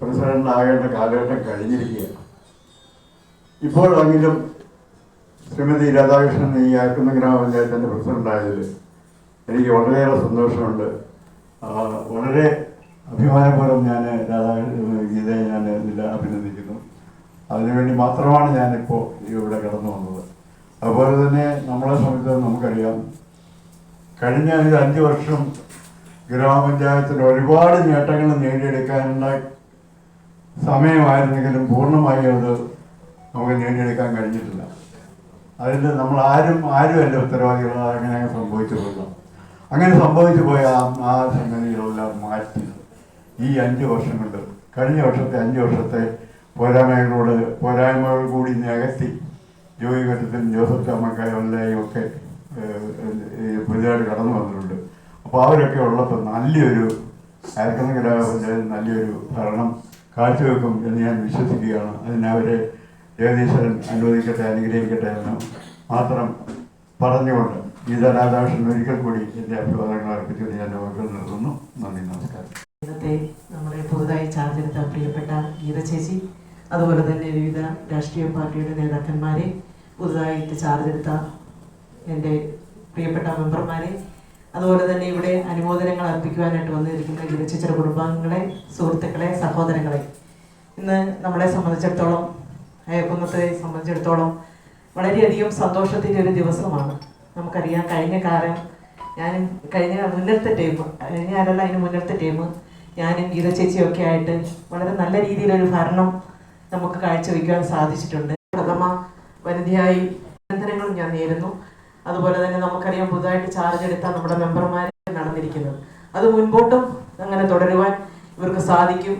President ആകേണ്ട കാലഘട്ടം കഴിഞ്ഞിരിക്കുകയാണ്. ഇപ്പോഴെങ്കിലും ശ്രീമതി രാധാകൃഷ്ണൻ ഈ ആക്കുന്ന ഗ്രാമപഞ്ചായത്തിന്റെ പ്രസിഡന്റായതിൽ എനിക്ക് വളരെയേറെ സന്തോഷമുണ്ട്. വളരെ അഭിമാനപൂർവം ഞാൻ രാധാകൃഷ്ണൻ ഗീതയെ ഞാൻ ഇതിൽ അഭിനന്ദിക്കുന്നു. അതിനുവേണ്ടി മാത്രമാണ് ഞാനിപ്പോൾ ഇവിടെ കടന്നു വന്നത്. അതുപോലെ തന്നെ നമ്മളെ സംബന്ധിച്ച് നമുക്കറിയാം. കഴിഞ്ഞ ഒരു അഞ്ച് വർഷം ഗ്രാമപഞ്ചായത്തിൽ ഒരുപാട് നേട്ടങ്ങൾ നേടിയെടുക്കാനുള്ള സമയമായിരുന്നെങ്കിലും പൂർണമായി അത് നമുക്ക് നേടിയെടുക്കാൻ കഴിഞ്ഞിട്ടില്ല. അതിൽ നമ്മൾ ആരും ആരും അല്ല ഉത്തരവാദികൾ അങ്ങനെ സംഭവിച്ചു പോകാം അങ്ങനെ സംഭവിച്ചു പോയ ആ- സംഗതികളെല്ലാം മാറ്റി. ഈ അഞ്ച് വർഷം കൊണ്ട് കഴിഞ്ഞ വർഷത്തെ അഞ്ച് വർഷത്തെ പോരായ്മകളോട് പോരായ്മകൾ കൂടി നികത്തി ജോയി ഘട്ടത്തിൽ ജോസഫ് ചമ്മക്കാരെല്ലാം ഒക്കെ പുതിയതായിട്ട് കടന്നു വന്നിട്ടുണ്ട്. അപ്പോൾ അവരൊക്കെ ഉള്ളപ്പോൾ നല്ലൊരു അയക്കുന്ന ഗ്രാമപഞ്ചായത്ത് നല്ലൊരു ഭരണം കാഴ്ചവെക്കും എന്ന് ഞാൻ വിശ്വസിക്കുകയാണ്. അതിനവരെ ജഗദീശ്വരൻ അനുവദിക്കട്ടെ അനുഗ്രഹിക്കട്ടെ എന്ന് മാത്രം പറഞ്ഞുകൊണ്ട് ഗീത രാധാകൃഷ്ണൻ ഒരിക്കൽ കൂടി എന്റെ അഭിവാദങ്ങൾ അർപ്പിച്ചുകൊണ്ട് ഞാൻ വാക്കുകൾ നിർത്തുന്നു. നന്ദി നമസ്കാരം. ഇന്നത്തെ നമ്മുടെ പുതുതായി ചാർജെടുത്ത പ്രിയപ്പെട്ട ഗീത ചേച്ചി അതുപോലെ തന്നെ വിവിധ രാഷ്ട്രീയ പാർട്ടിയുടെ നേതാക്കന്മാരെ പുതുതായിട്ട് ചാർജെടുത്ത എന്റെ പ്രിയപ്പെട്ട മെമ്പർമാരെ അതുപോലെ തന്നെ ഇവിടെ അനുമോദനങ്ങൾ അർപ്പിക്കുവാനായിട്ട് വന്നിരിക്കുന്ന ചേച്ചിയുടെ കുടുംബാംഗങ്ങളെ സുഹൃത്തുക്കളെ സഹോദരങ്ങളെ. ഇന്ന് നമ്മളെ സംബന്ധിച്ചിടത്തോളം അയക്കുന്നത്തെ സംബന്ധിച്ചിടത്തോളം വളരെയധികം സന്തോഷത്തിന്റെ ഒരു ദിവസമാണ്. നമുക്കറിയാം കഴിഞ്ഞ കാലം ഞാൻ കഴിഞ്ഞ മുന്നത്തെ ടൈം കഴിഞ്ഞ കാലമല്ല അതിന് മുന്നത്തെ ടൈം ഞാനും ഗീത ചേച്ചിയൊക്കെ ആയിട്ട് വളരെ നല്ല രീതിയിലൊരു ഭരണം നമുക്ക് കാഴ്ചവെക്കുവാൻ സാധിച്ചിട്ടുണ്ട്. പ്രഥമ വനിതയായി അഭിനന്ദനങ്ങളും ഞാൻ നേരുന്നു. അതുപോലെ തന്നെ നമുക്കറിയാം പുതുതായിട്ട് ചാർജ് എടുത്ത നമ്മുടെ മെമ്പർമാർ നടന്നിരിക്കുന്നത് അത് മുൻപോട്ടും അങ്ങനെ തുടരുവാൻ ഇവർക്ക് സാധിക്കും.